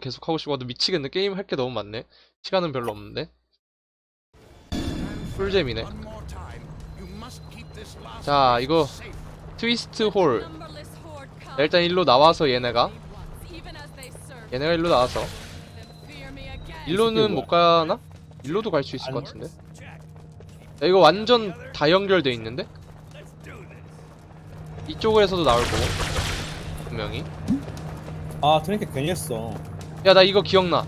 계속 하고 싶어도 미치겠네. 게임 할 게 너무 많네. 시간은 별로 없는데. 꿀잼이네. 자, 이거 트위스트 홀. 자, 일단 일로 나와서 얘네가 얘네가 일로 나와서 일로는 못 가나? 일로도 갈 수 있을 것 같은데. 야, 이거 완전 다 연결돼 있는데? 이쪽에서도 나올 거고 분명히. 아 트rinket 괜히 했어 야 나 이거 기억나.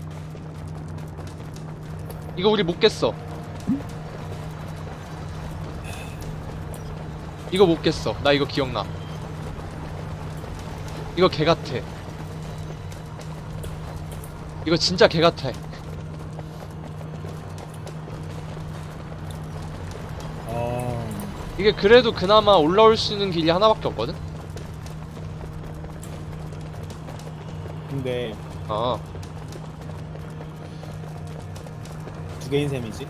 이거 우리 못 깼어. 이거 못 깼어. 나 이거 기억나. 이거 개 같아. 이거 진짜 개 같아. 아 이게 그래도 그나마 올라올 수 있는 길이 하나밖에 없거든? 근데 어. 두 개인 셈이지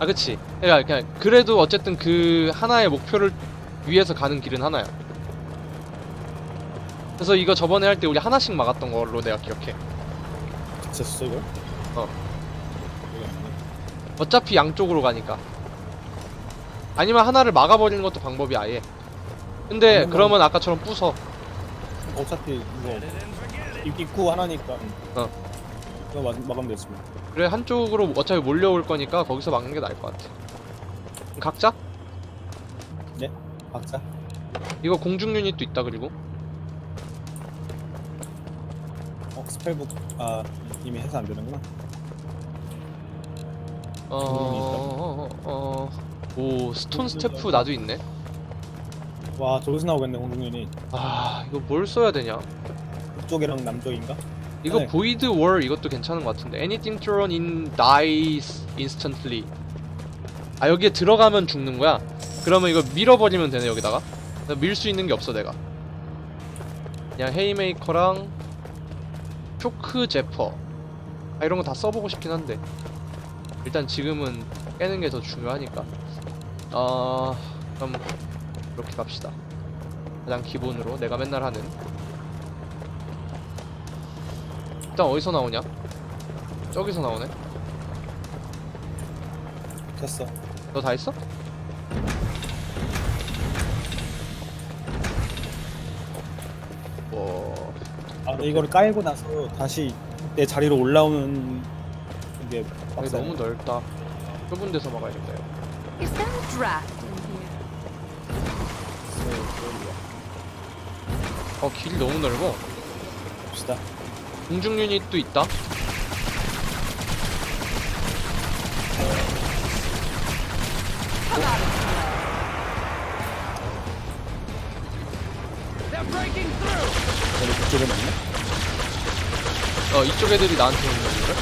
아, 그치. 그러니까 그냥 그래도 어쨌든 그 하나의 목표를 위해서 가는 길은 하나야. 그래서 이거 저번에 할 때 우리 하나씩 막았던 걸로 내가 기억해. 미쳤어 이거? 어. 어차피 양쪽으로 가니까. 아니면 하나를 막아버리는 것도 방법이 아예. 근데 음. 그러면 아까처럼 부숴. 어차피 이거 입- 입구 하나니까 어. 이거 막, 막으면 뭐. 그래 한쪽으로 어차피 몰려올 거니까 거기서 막는 게 나을 것 같아. 각자? 박자 이거 공중 유닛도 있다 그리고. 어 스펠북 아 이미 해서 안 되는구나 어, 어, 어, 오 스톤 스태프 나도 있네. 와 저기서 나오겠네 공중윤이 아 이거 뭘 써야 되냐? 북쪽이랑 남쪽인가? 이거 네. void war 이것도 괜찮은 것 같은데 anything thrown in dies instantly 아 여기에 들어가면 죽는 거야? 그러면 이거 밀어버리면 되네 여기다가 밀 수 있는 게 없어 내가 그냥 헤이메이커랑 쇼크 제퍼 아 이런 거 다 써보고 싶긴 한데 일단 지금은 깨는 게 더 중요하니까 어... 그럼 이렇게 갑시다 가장 기본으로 내가 맨날 하는 일단 어디서 나오냐? 저기서 나오네. 됐어 너 다 했어? 뭐아 이거를 깔고 나서 다시 내 자리로 올라오는 게 여기 빡세 너무 넓다. 좁은 데서 막아야겠다. 이거. Is there a draft 어 길이 너무 넓어. 봅시다 공중 유닛도 있다. 여기 북쪽에 맞네 어 이쪽 애들이 나한테 오는 건데.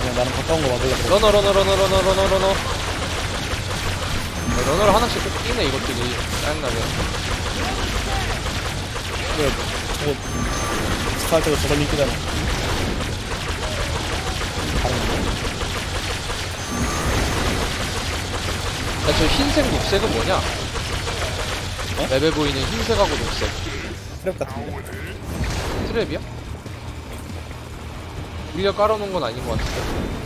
그냥 나는 가까운 거 막으려고 그래 러너 러너 러너 러너 러너 러너. 네, 러너를 하나씩 꼭 끼네 이것들이 짜증나게. 왜 저거 스타할 때도 저걸 인기잖아 다른 거 야, 저 흰색 녹색은 뭐냐? 어? 맵에 보이는 흰색하고 녹색. 트랩 같은데 트랩이야? 우리가 깔아놓은 건 아닌 것 같은데.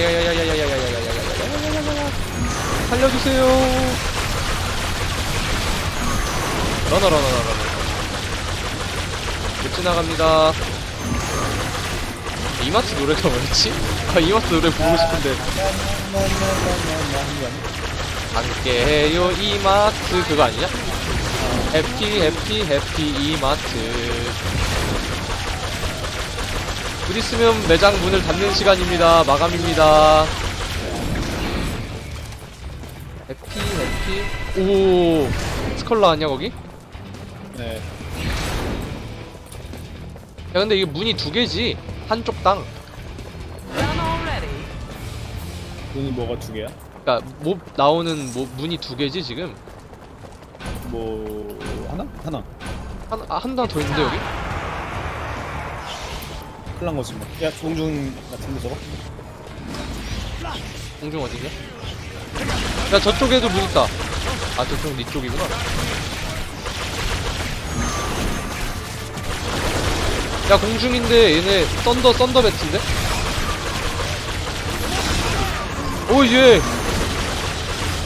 못 지나갑니다. 이마트 노래가 뭐였지? 아 이마트 노래 부르고 싶은데. 함께 해요 이마트. 그거 아니냐? 해피 해피 해피 이마트. 곧 있으면 매장 문을 닫는 시간입니다. 마감입니다 오 스컬러 아니야 거기? 네. 야 근데 이게 문이 두 개지 한쪽 땅. 눈이 뭐가 두 개야? 그니까 몹 나오는 뭐 문이 두 개지 지금 뭐 하나? 하나. 한한단 더 있는데 여기? 큰일 난 거지 뭐. 야 종중 같은 데 저거? 공중 어디냐? 야 저쪽에도 문 있다 아 저쪽 니 쪽이구나 야 공중인데 얘네 썬더 썬더 배트인데? 오예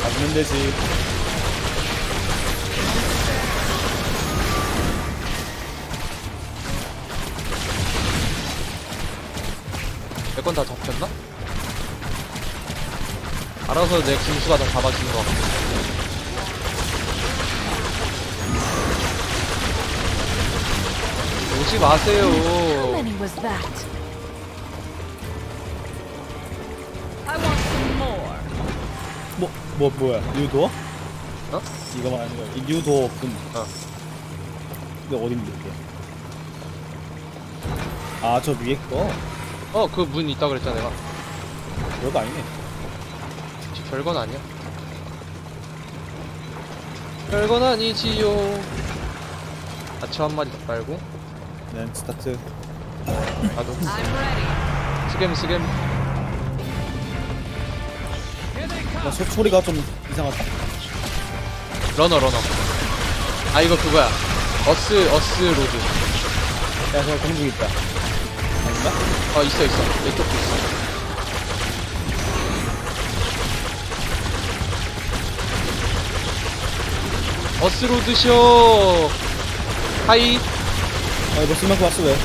맞으면 되지. 내건다 잡혔나? 알아서 내 궁수가 다 잡아주는 거 같아 오지 How 마세요 many was that? I want some more. 뭐, 뭐, 뭐야? 뉴도어? 어? 이거 말하는 거야. 이 뉴도어 분. 어. 이게 어딘데, 이게? 아, 저 위에 거? 어 그 문 있다 그랬잖아 내가 별거 아니네. 별건 아니야 별건 아니지요 아처 한 마리 더 빨고 네, 스타트. 나도. 스겜 스겜 야, 소, 소리가 좀 이상하다. 러너 러너 아 이거 그거야 어스 어스 로드 야, 저 공중 있다. 아닌가? 어 있어 있어 내 쪽도 있어 어스로드 쇼 하이 아, 이거 쓸 만큼 왔어, 왜?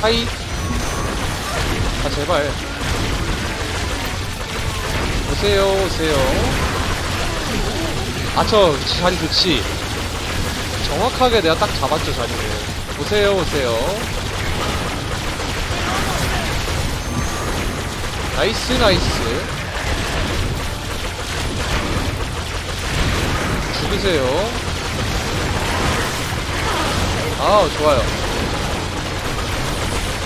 하이. 아 제발. 오세요 오세요. 아 저 자리 좋지? 정확하게 내가 딱 잡았죠 자리를. 오세요 오세요. 나이스 나이스 죽으세요. 아우 좋아요.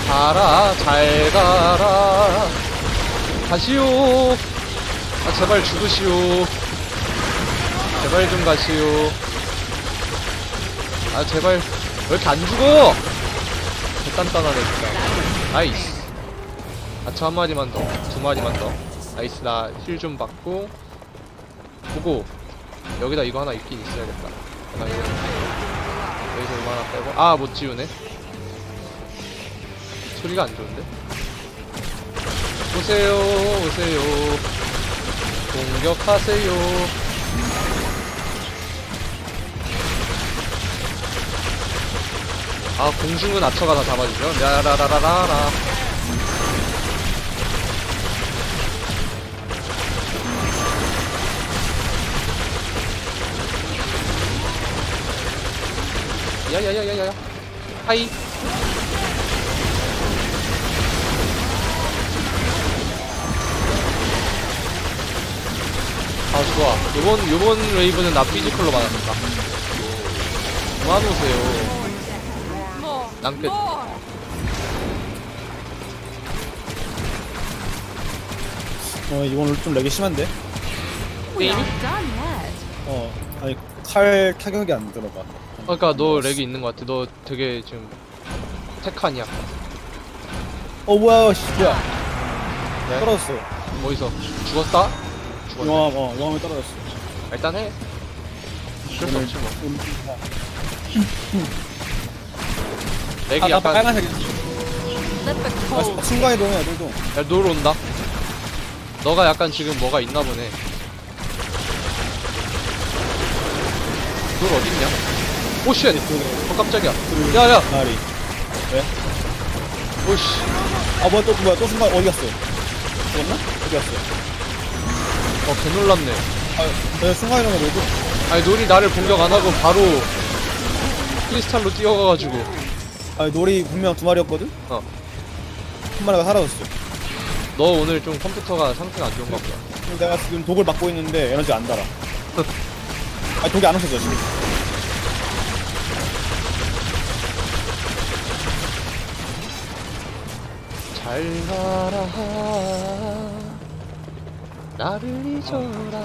가라 잘 가라. 가시오. 아 제발 죽으시오. 제발 좀 가시오. 아 제발. 왜 이렇게 안 죽어? 개단단하네 진짜 나이스. 아차 한 마리만 더. 두 마리만 더. 나이스. 나 힐 좀 받고. 보고 여기다 이거 하나 있긴 있어야겠다 나 이거 여기서 이거 하나 빼고 아 못 지우네 소리가 안 좋은데? 오세요, 오세요. 공격하세요. 아, 공중은 아처가 다 잡아주죠. 야라라라라라. 야야야야야야. 하이. 아 좋아 요번 요번 웨이브는 나 피지컬로 받았다 그만 오세요 More. 난 끝. More. 어, 이건 좀 렉이 심한데? We 게임이? aren't done yet. 어, 아니, 칼 타격이 안 들어가. 그러니까 너 렉이 있는 것 같아 너 되게 지금 테칸이야 어, 뭐야, 씨, 뭐야. 네? 떨어졌어. 어디서 죽었다? 죽었네 용암, 어, 용암에 떨어졌어. 일단 해 어쩔 수 없지 뭐 음, 렉이 아, 나 약간 빨간색. Let the 아, cold 순간 이동해, 애들도. 야, 노을 온다 너가 약간 지금 뭐가 있나 보네 노을 어딨냐? 오쉣 어 깜짝이야 야야 나리. 오씨 아, 뭐야, 또, 뭐야, 또 순간 어디 갔어? 죽었나? 어디 갔어? 어 개 놀랐네 아, 내가 순간 이동해 뭐고? 아니 놀이 나를 공격 안 하고 바로 크리스탈로 뛰어가가지고 아, 놀이 분명 두 마리였거든? 어. 한 마리가 사라졌어. 너 오늘 좀 컴퓨터가 상태가 안 좋은가 보다. 내가 지금 독을 맞고 있는데 에너지 안 달아. 아 독이 안 없어져 지금. 잘 가라. 나를 잊어라.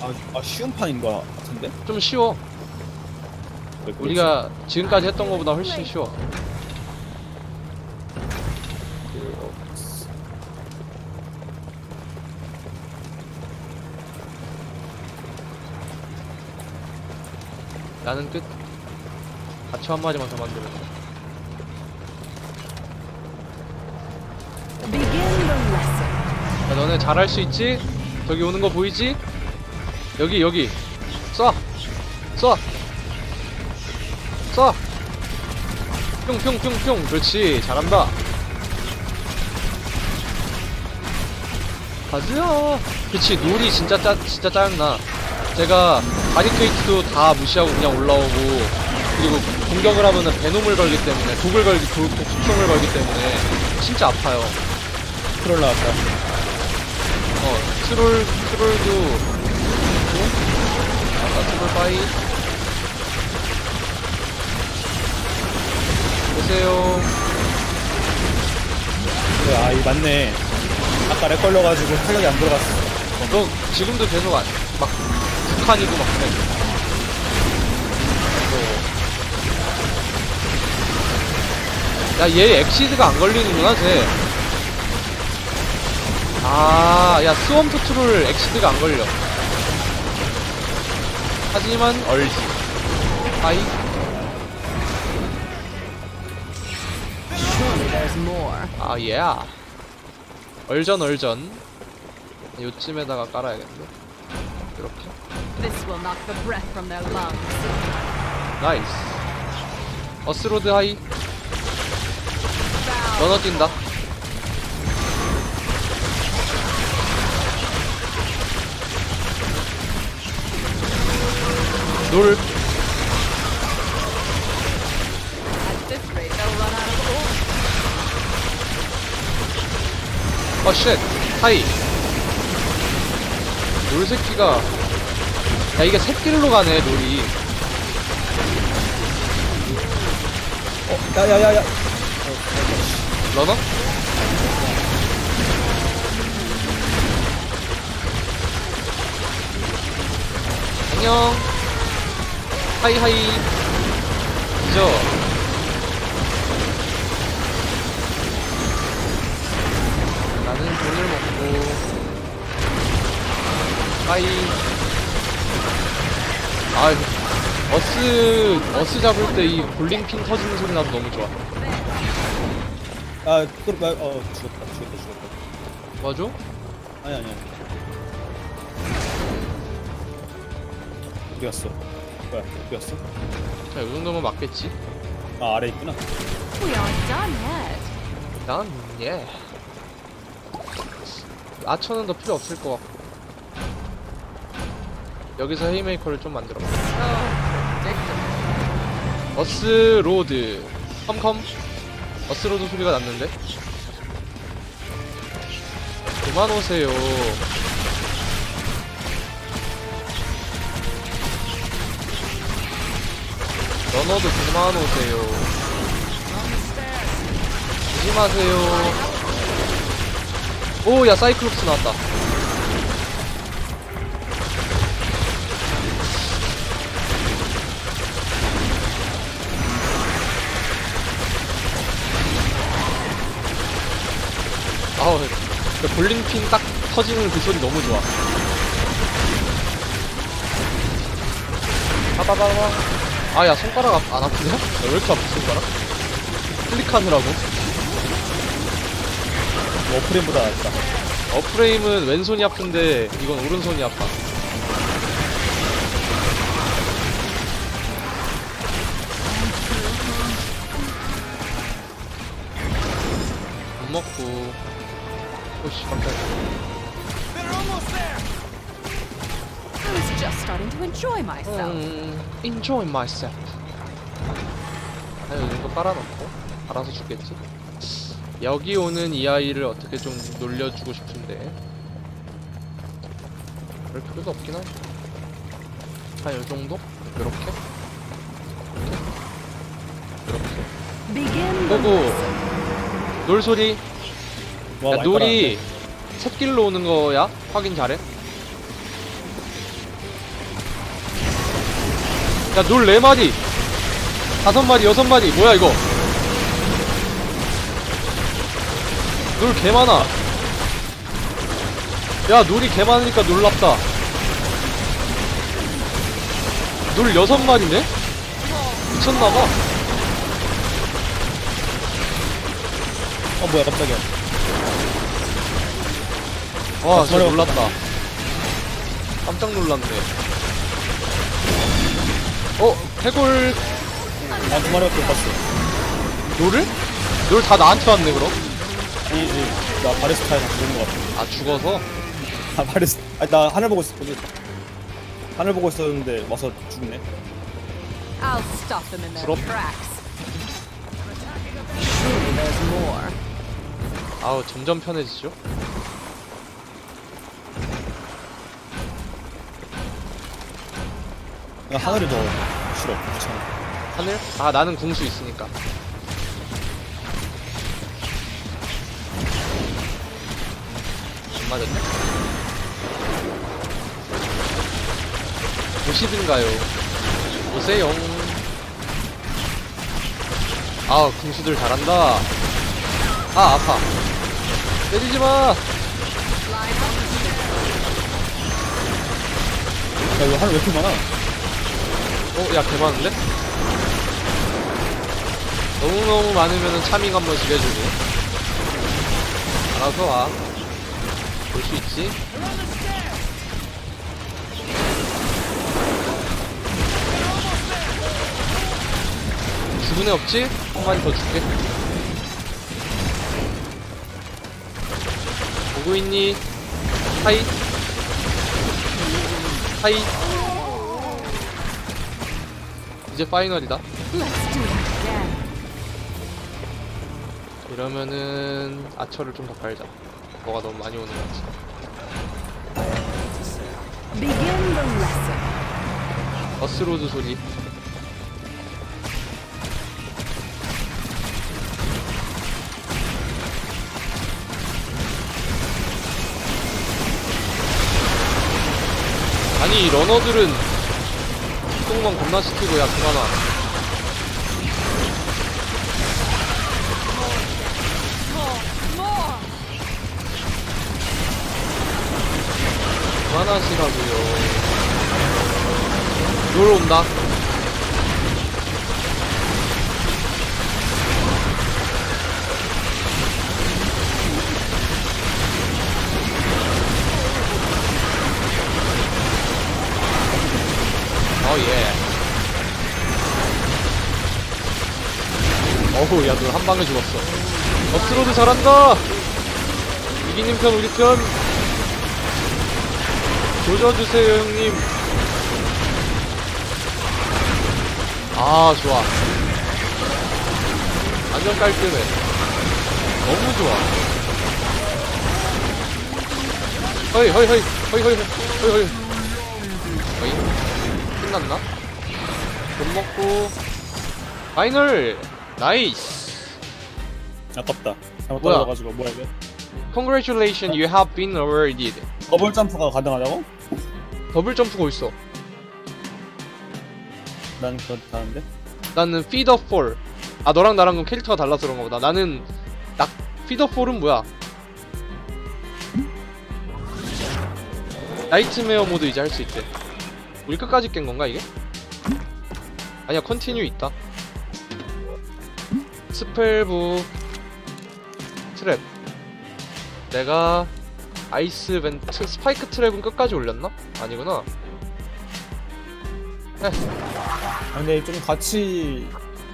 아, 아 쉬운 판인 거 같은데? 좀 쉬워. 왜 그러지? 우리가 지금까지 했던 것보다 훨씬 쉬워. 나는 끝. 가초 한 마디만 더 만들어 너네 잘할 수 있지? 저기 오는 거 보이지? 여기 여기 쏴! 쏴! 쏴! 뿅뿅뿅뿅 그렇지 잘한다 가즈야 그치 놀이 진짜 짜 진짜 짜증나 제가 바리케이트도 다 무시하고 그냥 올라오고 그리고 공격을 하면은 베놈을 걸기 때문에 독을 걸기 독, 독성을 걸기 때문에 진짜 아파요 트롤 나왔다. 어, 트롤, 트롤도, 있고. 아까 트롤 파이. 보세요. 그래 아 이 맞네. 아까 렉 걸려가지고 탄력이 안 들어갔어. 너 지금도 계속 안, 막, 북한이고 막 그래. 어. 야, 얘 엑시드가 안 걸리는구나, 쟤. 아, 야, 스웜프 트롤 엑시드가 안 걸려. 하지만, 얼지. 하이. 아, 예. 얼전, 얼전. 요쯤에다가 깔아야겠네. 이렇게. 나이스. 어스로드 하이. 러너 뛴다. Ore. 어, 쉣. 하이. 놀 새끼가. 야, 이게 새끼로 가네, 놀이. 어 야 야 야 야. 러너? 안녕. 하이 하이. 그죠? 나는 돈을 먹고. 하이. 아, 어스 어스 잡을 때 이 볼링핀 터지는 소리 나도 너무 좋아. 아 트롤 아, 어 죽었다 죽었다 죽었다. 맞아? 아니 아니 아니. 어디 갔어? 뭐야 어디 갔어? 자, 이 정도면 맞겠지? 아 아래 있구나. We aren't done yet. 난 예. 아처는 더 필요 없을 것 같고. 여기서 헤이메이커를 좀 만들어. Oh, predictable. 어스 로드. 컴컴. 어스 로드 소리가 났는데. 그만 오세요. 러너도 그만 오세요. 오지 마세요. 오, 야, 사이클롭스 나왔다. 아우, 그 볼링핀 딱 터지는 그 소리 너무 좋아. 빠바바바. 아, 야, 손가락 아- 안 아프냐? 야, 왜 이렇게 아프, 손가락? 클릭하느라고. 워프레임보다 낫다. 어프레임은 왼손이 아픈데 이건 오른손이 아파. 못 먹고. 오씨 깜짝이야. I was just starting to enjoy myself. 음, enjoy myself. 아니 이거 깔아놓고 알아서 죽겠지. 여기 오는 이 아이를 어떻게 좀 놀려주고 싶은데. 그럴 필요도 없긴 하네 한요 정도? 요렇게? 이렇게? Begin the 이렇게? 끄고 놀소리. 와, 야 놀이 샛길로 오는 거야? 확인 잘해 야놀 4마리 다섯 마리 여섯 마리 뭐야 이거? 놀 개 많아. 야 놀이 개 많으니까 놀랍다. 놀 여섯 마리네? 미쳤나봐. 어 뭐야 깜짝이야. 와 아, 진짜. 놀랐다 깜짝 놀랐네 어? 해골 나두 마리밖에 못 봤어. 놀을? 놀다 나한테 왔네 그럼? 아니, 아니, 나 바리스타에 다 죽은 것 같아. 아 죽어서? 아 바리스. 아니 나 하늘 보고 있었거든. 하늘 보고 있었는데 와서 죽네. I'll stop them in their Drop. tracks. Surely there's more. 아우 점점 편해지죠? 나 하늘이 더 싫어. 귀찮아. 하늘? 아 나는 궁수 있으니까 안 맞았네? 보시든가요 오세요 아 궁수들 잘한다 아 아파 때리지마 야 이거 하늘 왜 이렇게 많아? 어? 야 개많은데? 너무너무 많으면 차밍 한 번씩 해주고 알아서 와 볼 수 있지? 죽은 애 없지? 한 마리 더 줄게 보고 있니? 하이 하이 이제 파이널이다. 이러면은 아처를 좀 더 깔자 뭐가 너무 많이 오는 것 같아 lesson. 버스로드 소리 아니 이 러너들은 똥만 겁나 시키고 야 그만아 그만하시라고요. 놀 온다 어후 야너 한 방에 죽었어. 업스로드 잘한다! 이기님 편 우리 편. 조져주세요 형님. 아 좋아. 완전 깔끔해. 너무 좋아. 허이 허이 허이. 허이 허이 허이 허이. 허이. 끝났나? 돈 먹고. 파이널 나이스 아깝다. 잘못 뭐야? 떨어져가지고 뭐야 이게? Congratulations you have been awarded 더블 점프가 가능하다고? 더블 점프가 있어 난 그렇다는데. 나는 피더 4. 아 너랑 나랑 은 캐릭터가 달라서 그런 거보다 나는 낙 피더 4는 뭐야? 나이트메어 모드 이제 할 수 있대. 우리 끝까지 깬 건가 이게? 아니야 컨티뉴 있다. 스펠북 트랩. 내가 아이스 벤트 스파이크 트랩은 끝까지 올렸나? 아니구나. 아, 근데 좀 같이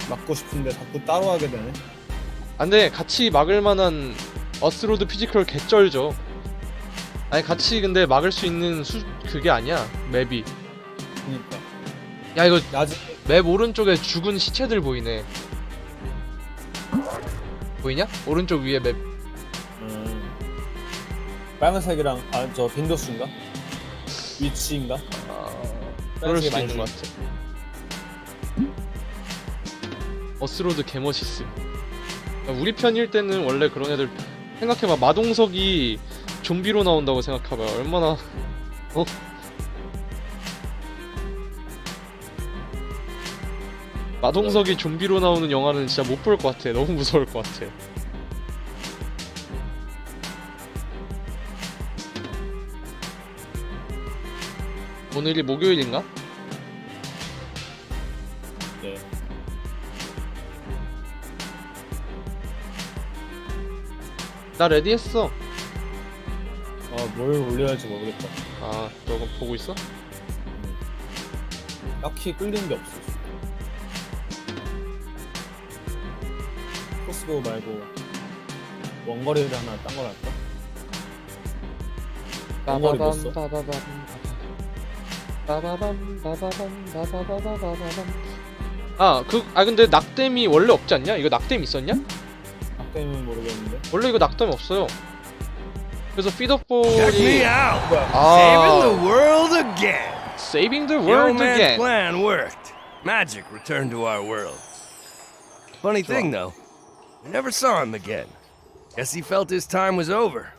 맞고 싶은데 자꾸 따로 하게 되네. 안돼 같이 막을 만한 어스로드 피지컬 개쩔죠 아니 같이 근데 막을 수 있는 수 그게 아니야 맵이 그니까. 야 이거 아직 맵 오른쪽에 죽은 시체들 보이네 보이냐? 오른쪽 위에 맵 음. 빨간색이랑 아 저 빈도수인가? 위치인가? 아, 그럴 수도 많이 있는 것 같아 어스로드 개멋있음 야, 우리 편일 때는 원래 그런 애들 생각해봐 마동석이 좀비로 나온다고 생각해봐 얼마나 어? 마동석이 좀비로 나오는 영화는 진짜 못 볼 것 같아 너무 무서울 것 같아 오늘이 목요일인가? 네. 나 레디했어 어뭘 올려야 할지 모르겠다. 아 너가 보고 있어? 딱히 끌리는 게 없어. 코스고 말고 원거리를 하나 딴 걸 할까? 원거리 못 써. 빠바밤 빠바밤 빠바밤 빠바바바바바밤 아 그 아 근데 낙뎀이 원래 없지 않냐? 이거 낙뎀 있었냐? 아까는 모르겠는데. 원래 이거 낙뎀 없어요 그래서 Check me 피더볼이 out. 아 Saving the world again. Saving the The old world man's again plan worked. Magic returned to our world. Funny thing, though, we never saw him again. Guess he felt his time was over.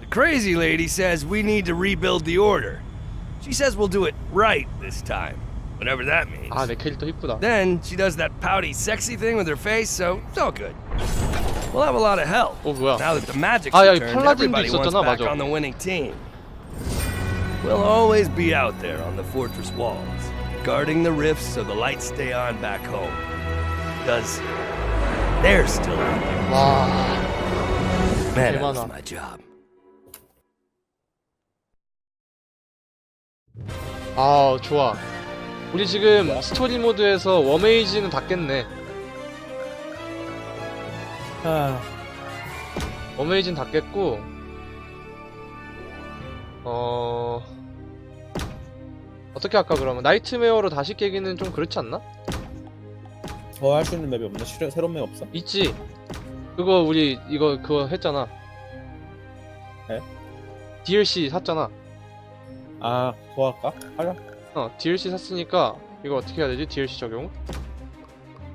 The crazy lady says we need to rebuild the order. She says we'll do it right this time, whatever that means. 아 내 캐릭터 이쁘다 Then she does that pouty, sexy thing with her face, so it's all good. We'll have a lot of help. 어 뭐야 Now that the magic's 아, 야, 이 returned, 팔라딘도 everybody wants 있었잖아, back 맞아. on the winning team. We'll always be out there on the fortress walls, guarding the rifts so the lights stay on back home. Because they're still out there. 와 Man, that 개많아. was my job. 아 좋아 우리 지금 스토리 모드에서 웜에이지는 다 깼네 아, 웜에이지는 다 깼고 어... 어떻게 할까 그러면 나이트메어로 다시 깨기는 좀 그렇지 않나? 더 할 수 있는 맵이 없나? 실은 새로운 맵 없어? 있지 그거 우리 이거 그거 했잖아 네? DLC 샀잖아 아, 더 할까? 하자. 어 DLC 샀으니까 이거 어떻게 해야 되지? DLC 적용?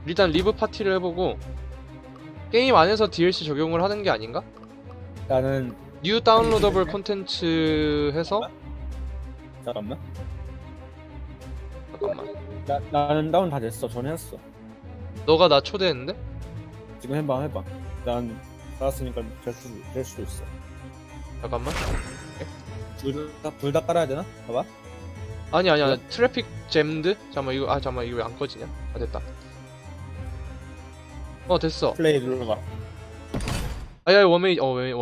일단 리브 파티를 해보고 게임 안에서 DLC 적용을 하는 게 아닌가? 나는 뉴 다운로더블 콘텐츠 해서 잠깐만. 잠깐만 나 나는 다운 다 됐어. 전에 했어. 너가 나 초대했는데? 지금 해봐, 해봐. 난 알았으니까 될, 수, 될 수도 있어. 잠깐만 둘다둘다 깔아야 되나? 봐봐. 아니 아니 아니 트래픽 잼드? 잠깐만 이거 아 잠깐만 이거 왜 안 꺼지냐? 아 됐다 어 됐어 플레이 눌러봐. 아야 웜에이지 어 웜에이지